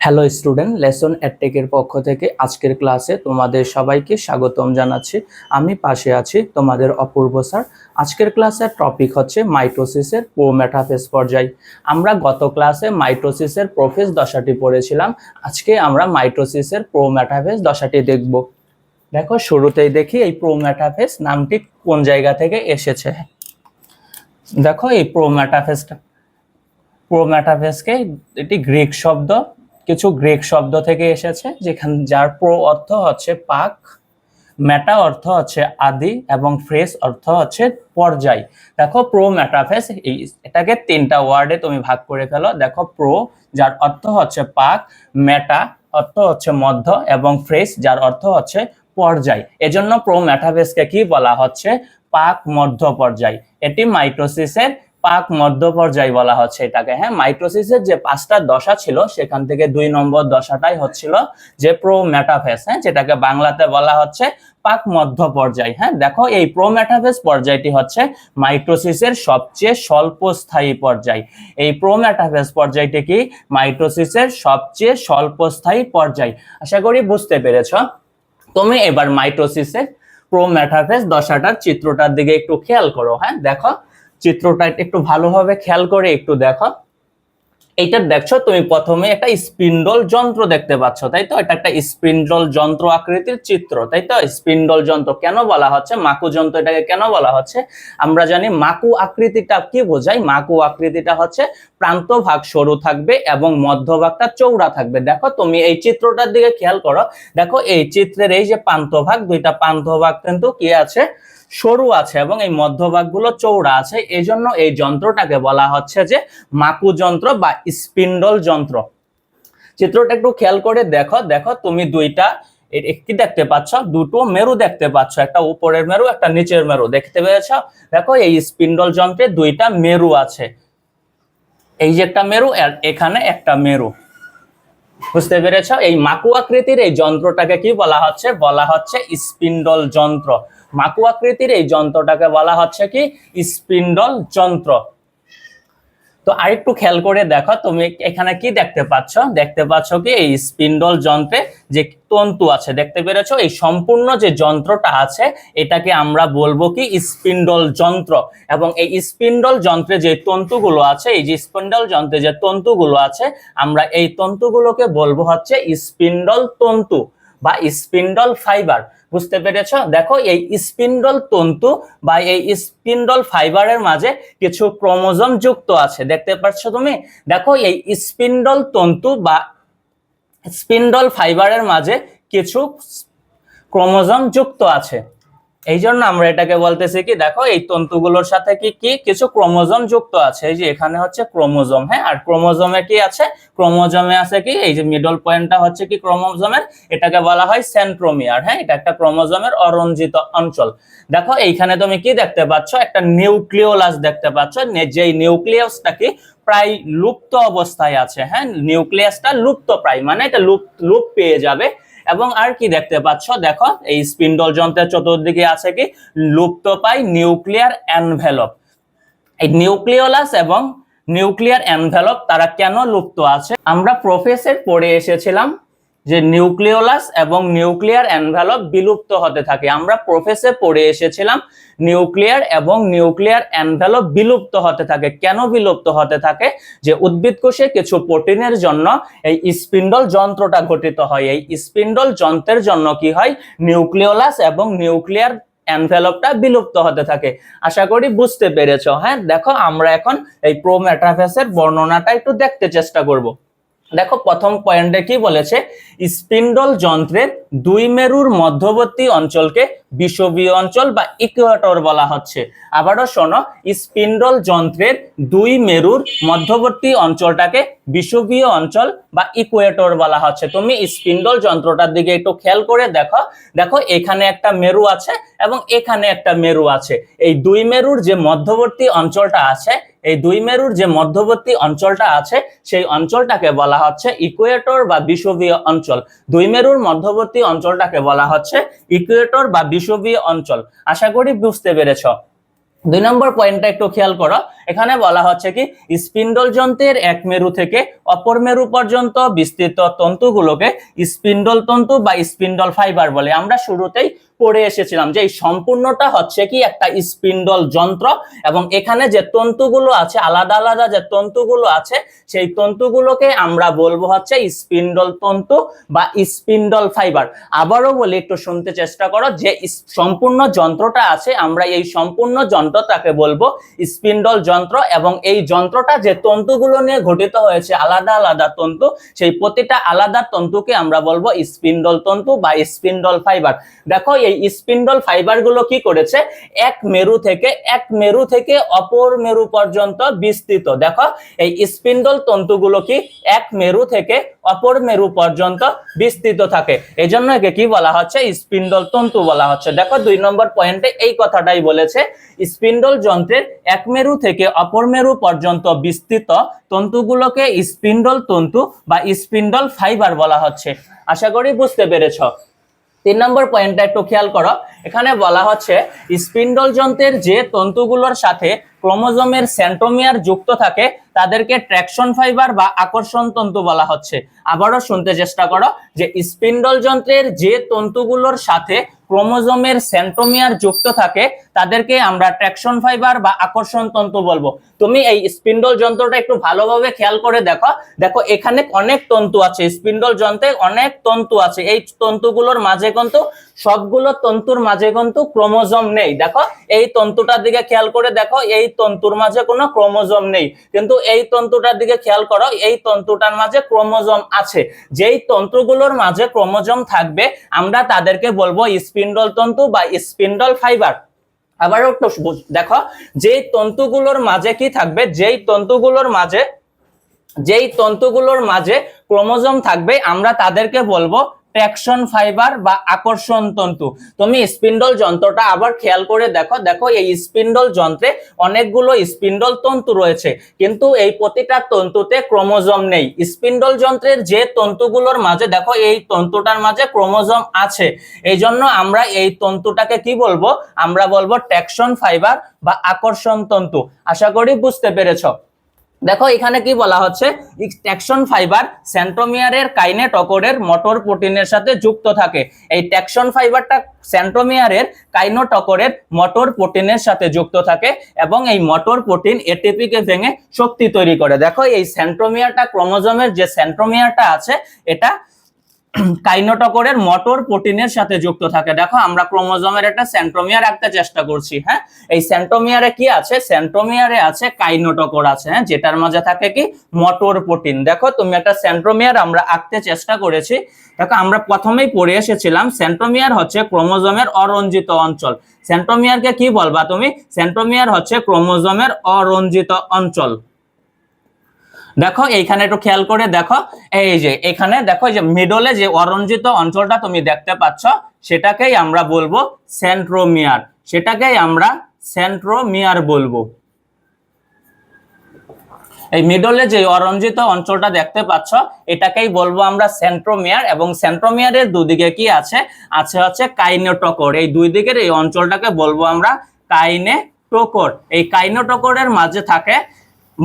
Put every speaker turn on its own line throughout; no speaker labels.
Hello student lesson অ্যাটেকের পক্ষ থেকে আজকের ক্লাসে তোমাদের সবাইকে স্বাগতম জানাচ্ছি। আমি পাশে আছি তোমাদের অপূর্ব স্যার। আজকের ক্লাসের টপিক হচ্ছে মাইটোসিসের প্রোমেটাফেস পর্যায়। আমরা গত ক্লাসে মাইটোসিসের প্রোফেস দশাটি পড়েছিলাম। আজকে আমরা মাইটোসিসের প্রোমেটাফেস দশাটি দেখব। দেখো, শুরুতেই দেখি এই প্রোমেটাফেস নামটি কোন জায়গা থেকে এসেছে। দেখো, এই প্রোমেটাফেসটা প্রোমেটাফেসকে এটি গ্রিক শব্দ কিছু গ্রিক শব্দ থেকে এসেছে, যেখানে যার প্রো অর্থ হচ্ছে পাক, ম্যাটা অর্থ হচ্ছে আদি, এবং ফ্রেস অর্থ হচ্ছে পর্যায়। দেখো প্রো মেটাফেস এই এটাকে তিনটা ওয়ার্ডে তুমি ভাগ করে ফেলো। দেখো প্রো, যার অর্থ হচ্ছে পাক, ম্যাটা অর্থ হচ্ছে মধ্য, এবং ফ্রেস, যার অর্থ হচ্ছে পর্যায়। এজন্য প্রো মেটাফেসকে কি বলা হচ্ছে? পাক, মধ্য, পর্যায়। এটি মাইটোসিসের পাক মধ্য পর্যায় বলা হচ্ছে এটাকে। হ্যাঁ মাইটোসিসের যে পাঁচটা দশা ছিল, সেখান থেকে দুই নম্বর দশাটাই হচ্ছিল যে প্রো ম্যাটাফেস হ্যাঁ যেটাকে বাংলাতে বলা হচ্ছে পাক মধ্য পর্যায়। হ্যাঁ দেখো এই প্রো মেটাফেস পর্যায়টি হচ্ছে মাইটোসিসের সবচেয়ে স্বল্পস্থায়ী পর্যায়। এই প্রো মেটাফেস পর্যায়টি কি? মাইটোসিসের সবচেয়ে স্বল্পস্থায়ী পর্যায়। আশা করি বুঝতে পেরেছ। তুমি এবার মাইটোসিসের প্রো মেটাফেস দশাটার চিত্রটার দিকে একটু খেয়াল করো। হ্যাঁ দেখো চিত্রটা একটু ভালোভাবে খেয়াল করে একটু দেখো। এইটা দেখছ, তুমি প্রথমে একটা স্পিন্ডল যন্ত্র দেখতে পাচ্ছ, তাই তো? এটা একটা স্পিন্ডল যন্ত্র আকৃতির চিত্র, তাই তো? স্পিন্ডল যন্ত্র কেন বলা হচ্ছে? মাকু যন্ত্র এটাকে কেন বলা হচ্ছে? আমরা জানি মাকু আকৃতিটা কি বোঝায়? মাকু আকৃতিটা হচ্ছে প্রান্ত ভাগ সরু থাকবে এবং মধ্যভাগটা চৌড়া থাকবে। দেখো, তুমি এই চিত্রটার দিকে খেয়াল করো। দেখো, এই চিত্রের এই যে প্রান্ত ভাগ দুইটা প্রান্ত ভাগ কিন্তু কি আছে? সরু আছে এবং এই মধ্যভাগগুলো চৌড়া আছে। এই জন্য এই যন্ত্রটাকে বলা হচ্ছে যে মাকু যন্ত্র বা স্পিন্ডল যন্ত্র। চিত্রটা একটু খেয়াল করে দেখো দেখো তুমি দুইটা কি দেখতে পাচ্ছ? দুটো মেরু দেখতে পাচ্ছ, একটা উপরের মেরু, একটা নিচের মেরু, দেখতে পেয়েছ? দেখো এই স্পিন্ডল যন্ত্রে দুইটা মেরু আছে। এই যে একটা মেরু এখানে একটা মেরু। বুঝতে পেরেছ? এই মাকু আকৃতির এই যন্ত্রটাকে কি বলা হচ্ছে? বলা হচ্ছে স্পিন্ডল যন্ত্র। মাকু আকৃতির এই যন্ত্রটাকে বলা হচ্ছে কি? স্পিন্ডল যন্ত্র। তো আরেকটু খেয়াল করে দেখো, তুমি এখানে কি দেখতে পাচ্ছ? দেখতে পাচ্ছ কি এই স্পিন্ডল যন্ত্রে যে তন্তু আছে, দেখতে পেরেছ? এই সম্পূর্ণ যে যন্ত্রটা আছে, এটাকে আমরা বলব কি স্পিন্ডল যন্ত্র। এবং এই স্পিন্ডল যন্ত্রে যে তন্তুগুলো আছে, এই যে স্পিন্ডল যন্ত্রে যে তন্তুগুলো আছে, আমরা এই তন্তুগুলোকে বলব হচ্ছে স্পিন্ডল তন্তু বা স্পিন্ডল ফাইবার। বুঝতে পেরেছ? দেখো, এই স্পিন্ডল তন্তু বা এই স্পিন্ডল ফাইবারের মাঝে কিছু ক্রোমোজম যুক্ত আছে। দেখতে পাচ্ছ তুমি? দেখো, এই স্পিন্ডল তন্তু বা স্পিন্ডল ফাইবারের মাঝে কিছু ক্রোমোজম যুক্ত আছে। এই জন্য আমরা এটাকে বলতেছি কি, দেখো এই তন্তুগুলোর সাথে কি কি কিছু ক্রোমোজোম যুক্ত আছে। এই যে এখানে হচ্ছে ক্রোমোজোম হ্যাঁ? আর ক্রোমোজোমে কি আছে? ক্রোমোজোমে আছে কি? এই যে মিডল পয়েন্টটা হচ্ছে কি ক্রোমোজোমের? এটাকে বলা হয় সেন্ট্রোমিয়ার হ্যাঁ? এটা একটা ক্রোমোজোমের অরঞ্জিত অঞ্চল। দেখো, এইখানে তুমি কি দেখতে পাচ্ছ? একটা নিউক্লিওলাস দেখতে পাচ্ছ। যেই নিউক্লিয়াসটা কি? প্রায় লুপ্ত অবস্থায় আছে হ্যাঁ? নিউক্লিয়াসটা লুপ্ত প্রায় মানে এটা লুপ লুপ পেয়ে যাবে। এবং আর কি দেখতে পাচ্ছ? দেখো, এই স্পিন্ডল যন্ত্রের চতুর্দিকে আছে কি? লুপ্ত পাই নিউক্লিয়ার অ্যানভেলপ এই নিউক্লিওলাস এবং নিউক্লিয়ার অ্যানভেলপ তারা কেন লুপ্ত আছে? আমরা প্রফেসর পড়ে এসেছিলাম যে নিউক্লিওলাস এবং নিউক্লিয়ার অ্যানভেলপ বিলুপ্ত হতে থাকে। আমরা প্রফেসে পড়ে এসেছিলাম, নিউক্লিয়ার এবং নিউক্লিয়ার অ্যানভেলপ বিলুপ্ত হতে থাকে। কেন বিলুপ্ত হতে থাকে? যে উদ্ভিদ কোষে কিছু প্রোটিনের জন্য এই স্পিন্ডল যন্ত্রটা গঠিত হয়। এই স্পিন্ডল যন্ত্রের জন্য কি হয়? নিউক্লিওলাস এবং নিউক্লিয়ার অ্যানভেলপটা বিলুপ্ত হতে থাকে। আশা করি বুঝতে পেরেছ। হ্যাঁ দেখো আমরা এখন এই প্রোমেটাফেসের বর্ণনাটা একটু দেখতে চেষ্টা করব। দেখো প্রথম পয়েন্টে কি বলেছে? স্পিন্ডল যন্ত্রের দুই মেরুর মধ্যবর্তী অঞ্চলকে বিষবীয় অঞ্চল বা ইকুয়েটর বলা হচ্ছে। আবারও শোনো, স্পিন্ডল যন্ত্রের দুই মেরুর মধ্যবর্তী অঞ্চলটাকে বিষবীয় অঞ্চল বা ইকুয়েটর বলা হচ্ছে। তুমি স্পিন্ডল যন্ত্রটার দিকে একটু খেয়াল করে দেখো। দেখো, এখানে একটা মেরু আছে এবং এখানে একটা মেরু আছে। এই দুই মেরুর যে মধ্যবর্তী অঞ্চলটা আছে এই দুই মেরুর যে মধ্যবর্তী অঞ্চলটা আছে, সেই অঞ্চলটাকে বলা হচ্ছে ইকুয়েটর বা বিষুবীয় অঞ্চল। দুই মেরুর মধ্যবর্তী অঞ্চলটাকে বলা হচ্ছে ইকুয়েটর বা বিষুবীয় অঞ্চল। আশা করি বুঝতে পেরেছ। দুই নম্বর পয়েন্টটা একটু খেয়াল করো। এখানে বলা হচ্ছে কি, স্পিন্ডল যন্ত্রের এক মেরু থেকে অপর মেরু পর্যন্ত বিস্তৃত তন্তুগুলোকে স্পিন্ডল তন্তু বা স্পিন্ডল ফাইবার বলে। আমরা শুরুতেই পড়ে এসেছিলাম। যে এই সম্পূর্ণটা হচ্ছে কি একটা স্পিন্ডল যন্ত্র এবং এখানে যে তন্তুগুলো আছে, আলাদা আলাদা যে তন্তুগুলো আছে, সেই তন্তুগুলোকে আমরা বলব হচ্ছে স্পিন্ডল তন্তু বা স্পিন্ডল ফাইবার। আবারও বলি, একটু শুনতে চেষ্টা করো, যে সম্পূর্ণ যন্ত্রটা আছে, আমরা এই সম্পূর্ণ যন্ত্রটাকে বলব স্পিন্ডল যন্ত্র এবং এই যন্ত্রটা যে তন্তুগুলো নিয়ে গঠিত হয়েছে, আলাদা আলাদা তন্তু, সেই প্রতিটা আলাদা তন্তুকে আমরা বলব স্পিন্ডল তন্তু বা স্পিন্ডল ফাইবার। দেখো এই স্পিন্ডল ফাইবারগুলো কি করেছে? এক মেরু থেকে, এক মেরু থেকে অপর মেরু পর্যন্ত বিস্তৃত। দেখো, এই স্পিন্ডল তন্তুগুলো কি এক মেরু থেকে অপর মেরু পর্যন্ত বিস্তৃত থাকে। এই জন্য একে কি বলা হচ্ছে? স্পিন্ডল তন্তু বলা হচ্ছে। দেখো, দুই নম্বর পয়েন্টে এই কথাটাই বলেছে, স্পিন্ডল যন্ত্রের এক মেরু থেকে অপর মেরু পর্যন্ত বিস্তৃত তন্তুগুলোকে স্পিন্ডল তন্তু বা স্পিন্ডল ফাইবার বলা হচ্ছে। আশা করি বুঝতে পেরেছ। তিন নম্বর পয়েন্টটা একটু খেয়াল করো। এখানে বলা হচ্ছে, স্পিন্ডল যন্ত্রের যে তন্তুগুলোর সাথে ক্রোমোজোমের সেন্ট্রোমিয়ার যুক্ত থাকে, তাদেরকে ট্র্যাকশন ফাইবার বা আকর্ষণ তন্তু বলা হচ্ছে। আবারও শুনতে চেষ্টা করো যে স্পিন্ডল যন্ত্রের যে তন্তুগুলোর সাথে ক্রোমোজোমের সেন্ট্রোমিয়ার যুক্ত থাকে, তাদেরকে আমরা ট্র্যাকশন ফাইবার বা আকর্ষণ তন্তু বলব। তুমি এই স্পিন্ডল যন্ত্রটা একটু ভালোভাবে খেয়াল করে দেখো। দেখো, এখানে অনেক তন্তু আছে, স্পিন্ডল যন্ত্রে অনেক তন্তু আছে। এই তন্তুগুলোর মাঝে কিন্তু সবগুলো তন্তুর মাঝে কিন্তু ক্রোমোজোম নেই। দেখো, এই তন্তুটার দিকে খেয়াল করে দেখো, এই তন্তুর মাঝে কোনো ক্রোমোজোম নেই। কিন্তু এই তন্তুটার দিকে খেয়াল করো, এই তন্তুটার মাঝে ক্রোমোজোম আছে। যেই তন্তুগুলোর মাঝে ক্রোমোজোম থাকবে, আমরা তাদেরকে বলব স্পিন্ডল তন্তু বা স্পিন্ডল ফাইবার। আবার একটু দেখো, যেই তন্তুগুলোর মাঝে কি থাকবে, যেই তন্তুগুলোর মাঝে, যেই তন্তুগুলোর মাঝে ক্রোমোজোম থাকবে, আমরা তাদেরকে বলব ট্র্যাকশন ফাইবার বা আকর্ষণ তন্তু। তুমি স্পিন্ডল যন্ত্রটা আবার খেয়াল করে দেখো দেখো এই স্পিন্ডল যন্ত্রে অনেকগুলো স্পিন্ডল তন্তু রয়েছে। কিন্তু এই প্রতিটা তন্তুতে ক্রোমোজোম নেই। স্পিন্ডল যন্ত্রের যে তন্তুগুলোর মাঝে, দেখো এই তন্তুটার মাঝে ক্রোমোজোম আছে। এই জন্য আমরা এই তন্তুটাকে কি বলব? আমরা বলব ট্র্যাকশন ফাইবার বা আকর্ষণ তন্তু। আশা করি বুঝতে পেরেছ। দেখো এখানে কি বলা হচ্ছে? ট্যাকশন ফাইবার স্যান্ট্রোমিয়ারের কাইনে টকরের মোটর প্রোটিনের সাথে যুক্ত থাকে। এই ট্যাকশন ফাইবারটা সেন্ট্রোমিয়ারের কাইনোটকরের মোটর প্রোটিনের সাথে যুক্ত থাকে এবং এই মোটর প্রোটিন এটিপি কে ভেঙে শক্তি তৈরি করে। দেখো এই সেন্ট্রোমিয়ারটা ক্রোমোজোমের যে সেন্ট্রোমিয়ারটা আছে, এটা কাইনোটকরের মোটর প্রোটিনের সাথে যুক্ত থাকে। দেখো, আমরা ক্রোমোজোমের একটা সেন্ট্রোমিয়ার রাখতে চেষ্টা করছি হ্যাঁ? এই সেন্ট্রোমিয়ারে কি আছে? সেন্ট্রোমিয়ারে আছে কাইনোটকর আছে হ্যাঁ? যেটার মাঝে থাকে কি? Motor protein. দেখো, তুমি একটা সেন্ট্রোমিয়ার আমরা আঁকতে চেষ্টা করেছি। দেখো, আমরা প্রথমেই পড়ে এসেছিলাম, সেন্ট্রোমিয়ার হচ্ছে ক্রোমোজোমের অরঞ্জিত অঞ্চল। সেন্ট্রোমিয়ারকে কি বলবা তুমি? সেন্ট্রোমিয়ার হচ্ছে ক্রোমোজোমের অরঞ্জিত অঞ্চল। দেখো, এইখানে একটু খেয়াল করে দেখো, এই যে এখানে দেখো যে মিডলে যে অরঞ্জিত অঞ্চলটা তুমি দেখতে পাচ্ছ, সেটাকেই আমরা বলব সেন্ট্রোমিয়ার সেটাকেই আমরা সেন্ট্রোমিয়ার বলব। এই মিডলে যে অরঞ্জিত অঞ্চলটা দেখতে পাচ্ছ, এটাকেই বলব আমরা সেন্ট্রোমিয়ার এবং সেন্ট্রোমিয়ারের দুদিকে কি আছে? আছে হচ্ছে কাইনেটোকর। এই দুই দিকের এই অঞ্চলটাকে বলব আমরা কাইনে কাইনেটোকর। এই কাইনেটোকরের মাঝে থাকে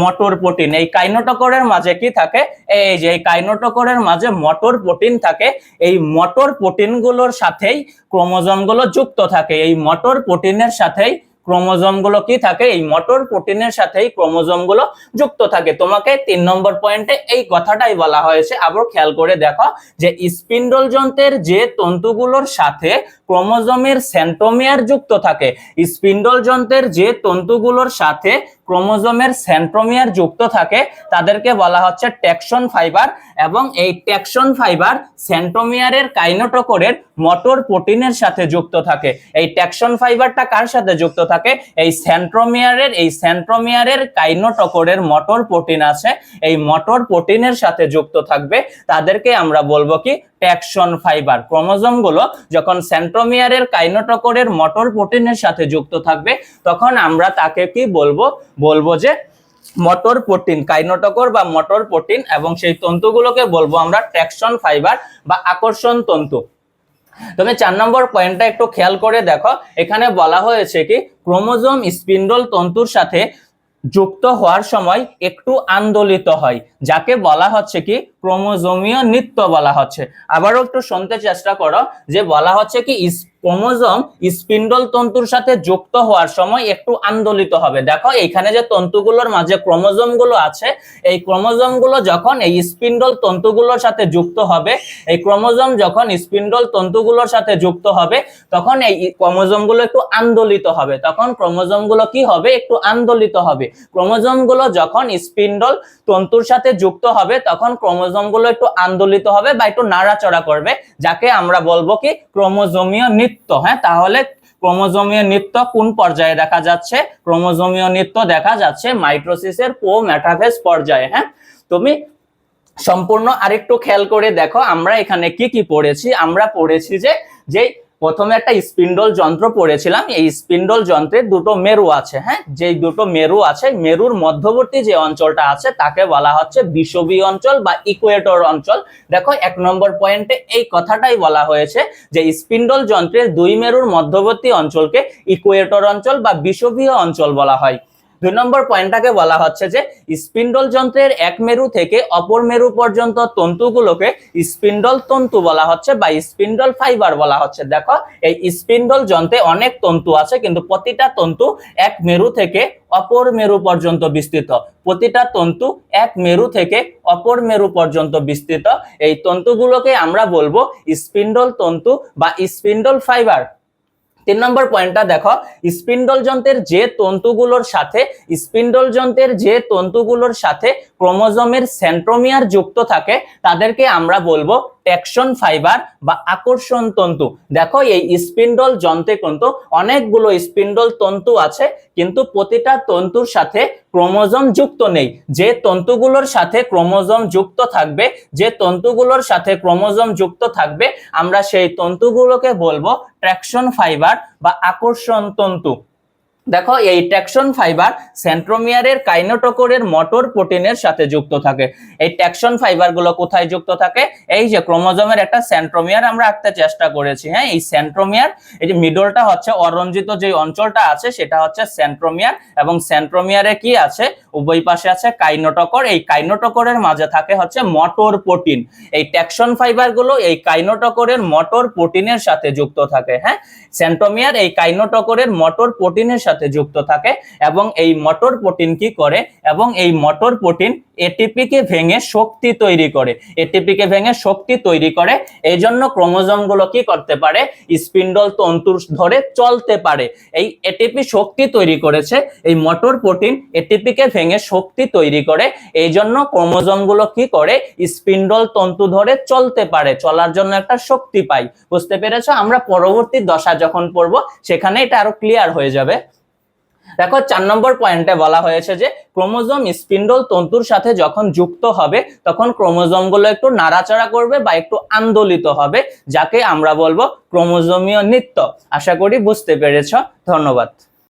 মটর প্রোটিন এই কাইনোটকরের মাঝে কি থাকে? এই যে এই কাইনোটকরের মাঝে মটর প্রোটিন থাকে। এই মটর প্রোটিনগুলোর সাথেই ক্রোমোজোমগুলো যুক্ত থাকে। এই মটর প্রোটিনের সাথেই ক্রোমোজোমগুলো কি থাকে? এই মটর প্রোটিনের সাথেই ক্রোমোজোমগুলো যুক্ত থাকে। তোমাকে তিন নম্বর পয়েন্টে এই কথাটাই বলা হয়েছে। আবার খেয়াল করে দেখো যে স্পিন্ডল যন্ত্রের যে তন্তুগুলোর সাথে ক্রোমোজোমের সেন্ট্রোমিয়ার যুক্ত থাকে। স্পিন্ডল যন্ত্রের যে তন্তুগুলোর সাথে ক্রোমোজোমের সেন্ট্রোমিয়ার যুক্ত থাকে, তাদেরকে বলা হচ্ছে ট্যাকশন ফাইবার এবং এই ট্যাকশন ফাইবার সেন্ট্রোমিয়ারের কাইনোটোকোরের মোটর প্রোটিনের সাথে যুক্ত থাকে। এই ট্যাকশন ফাইবারটা কার সাথে যুক্ত থাকে? এই সেন্ট্রোমিয়ারের এই সেন্ট্রোমিয়ারের কাইনোটোকোরের মোটর প্রোটিন আছে। এই মোটর প্রোটিনের সাথে যুক্ত থাকবে। তাদেরকে আমরা বলব কি? ট্যাকশন ফাইবার ক্রোমোজোমগুলো যখন সেন্ট্রোমিয়ারের কাইনোটোকোরের মোটর প্রোটিনের সাথে যুক্ত থাকবে, তখন আমরা তাকে কি বলব? বলব যে মটর প্রোটিন কাইনোটকর বা মটর প্রোটিন এবং সেই তন্তুগুলোকে বলব আমরা ট্র্যাকশন ফাইবার বা আকর্ষণ তন্তু। তুমি চার নম্বর পয়েন্টটা একটু খেয়াল করে দেখো। এখানে বলা হয়েছে কি, ক্রোমোজোম স্পিন্ডল তন্তুর সাথে যুক্ত হওয়ার সময় একটু আন্দোলিত হয়, যাকে বলা হচ্ছে কি ক্রোমোজোমীয় নৃত্য বলা হচ্ছে। আবারও একটু শুনতে চেষ্টা করো যে বলা হচ্ছে কি ক্রোমোজোম স্পিন্ডল তন্তুর সাথে যুক্ত হওয়ার সময় একটু আন্দোলিত হবে। দেখো এখানে যে তন্তুগুলোর মাঝে ক্রোমোজোমগুলো আছে, এই ক্রোমোজোমগুলো যখন এই স্পিন্ডল তন্তুগুলোর সাথে যুক্ত হবে, এই ক্রোমোজোম যখন স্পিন্ডল তন্তুগুলোর সাথে যুক্ত হবে, তখন এই ক্রোমোজোমগুলো একটু আন্দোলিত হবে। তখন ক্রোমোজোমগুলো কি হবে? একটু আন্দোলিত হবে। ক্রোমোজোমগুলো যখন স্পিন্ডল তন্তুর সাথে যুক্ত হবে, তখন ক্রোমোজোম গুলো একটু আন্দোলিত হবে বা একটু নাড়াচড়া করবে, যাকে আমরা বলব কি ক্রোমোজোমীয় নৃত্য। হ্যাঁ তাহলে ক্রোমোজোমীয় নৃত্য কোন পর্যায়ে দেখা যাচ্ছে? ক্রোমোজোমীয় নৃত্য দেখা যাচ্ছে মাইক্রোসিসের পো মেটাফেজ পর্যায়ে। হ্যাঁ তুমি সম্পূর্ণ আরেকটু খেয়াল করে দেখো আমরা এখানে কি কি পড়েছি। আমরা পড়েছি যে যে প্রথমে একটা স্পিন্ডল যন্ত্র পড়েছিলাম। এই স্পিন্ডল যন্ত্রের দুটো মেরু আছে হ্যাঁ? যে দুটো মেরু আছে, মেরুর মধ্যবর্তী যে অঞ্চলটা আছে, তাকে বলা হচ্ছে বিষবী অঞ্চল বা ইকুয়েটর অঞ্চল। দেখো, এক নম্বর পয়েন্টে এই কথাটাই বলা হয়েছে যে স্পিন্ডল যন্ত্রের দুই মেরুর মধ্যবর্তী অঞ্চলকে ইকুয়েটর অঞ্চল বা বিষবীয় অঞ্চল বলা হয়। দুই নম্বর পয়েন্টটাকে বলা হচ্ছে যে স্পিন্ডল যন্ত্রের এক মেরু থেকে অপর মেরু পর্যন্ত তন্তুগুলোকে স্পিন্ডল তন্তু বলা হচ্ছে বা স্পিন্ডল ফাইবার বলা হচ্ছে। দেখো, এই স্পিন্ডল যন্ত্রে অনেক তন্তু আছে, কিন্তু প্রতিটা তন্তু এক মেরু থেকে অপর মেরু পর্যন্ত বিস্তৃত। প্রতিটা তন্তু এক মেরু থেকে অপর মেরু পর্যন্ত বিস্তৃত। এই তন্তুগুলোকে আমরা বলব স্পিন্ডল তন্তু বা স্পিন্ডল ফাইবার। তিন নম্বর পয়েন্টটা দেখো, স্পিন্ডল যন্ত্রের যে তন্তুগুলোর সাথে, স্পিন্ডল যন্ত্রের যে তন্তুগুলোর সাথে ক্রোমোজোমের সেন্ট্রোমিয়ার যুক্ত থাকে, তাদেরকে আমরা বলব টেকশন ফাইবার বা আকর্ষণ তন্তু। দেখো, এই স্পিন্ডল যন্ত্রে কিন্তু অনেকগুলো স্পিন্ডল তন্তু আছে, কিন্তু প্রতিটা তন্তুর সাথে ক্রোমোজোম যুক্ত নেই। যে তন্তুগুলোর সাথে ক্রোমোজোম যুক্ত থাকবে, যে তন্তুগুলোর সাথে ক্রোমোজোম যুক্ত থাকবে, আমরা সেই তন্তুগুলোকে বলব ট্র্যাকশন ফাইবার বা আকর্ষণ তন্তু। দেখো, এই ট্যাকশন ফাইবার সেন্ট্রোমিয়ারের কাইনোটোকোরের মোটর প্রোটিনের সাথে যুক্ত থাকে। এই ট্যাকশন ফাইবারগুলো কোথায় যুক্ত থাকে? এই যে ক্রোমোজোমের একটা সেন্ট্রোমিয়ার আমরা আঁকতে চেষ্টা করেছি হ্যাঁ? এই সেন্ট্রোমিয়ার এই যে মিডলটা হচ্ছে অরঞ্জিত যে অঞ্চলটা আছে, সেটা হচ্ছে সেন্ট্রোমিয়ার এবং সেন্ট্রোমিয়ারে কি আছে? উভয় পাশে আছে কাইনোটোকর এই কাইনোটোকরের মাঝে থাকে হচ্ছে মোটর প্রোটিন এই ট্যাকশন ফাইবারগুলো এই কাইনোটোকরের মোটর প্রোটিনের সাথে যুক্ত থাকে হ্যাঁ? সেন্ট্রোমিয়ার এই কাইনোটোকরের মোটর প্রোটিনের সাথে যুক্ত থাকে এবং এই মোটর প্রোটিন কি করে? এবং এই মোটর প্রোটিন এটিপি কে ভেঙে শক্তি তৈরি করে। এটিপি কে ভেঙে শক্তি তৈরি করে এই জন্য ক্রোমোজোমগুলো কি করতে পারে? স্পিন্ডল তন্তুর ধরে চলতে পারে। এই এটিপি শক্তি তৈরি করেছে, এই মোটর প্রোটিন এটিপি কে ভেঙে শক্তি তৈরি করে এই জন্য ক্রোমোজোমগুলো কি করে? স্পিন্ডল তন্তু ধরে চলতে পারে, চলার জন্য একটা শক্তি পাই বুঝতে পেরেছ? আমরা পরবর্তী দশা যখন পড়ব, সেখানে এটা আরও ক্লিয়ার হয়ে যাবে। দেখো, চার নম্বর পয়েন্টে বলা হয়েছে যে, ক্রোমোজোম স্পিন্ডল তন্তুর সাথে যখন যুক্ত হবে, তখন ক্রোমোজোমগুলো একটু নাড়াচাড়া করবে বা একটু আন্দোলিত হবে, যাকে আমরা বলব ক্রোমোজোমীয় নৃত্য। আশা করি বুঝতে পেরেছ। ধন্যবাদ।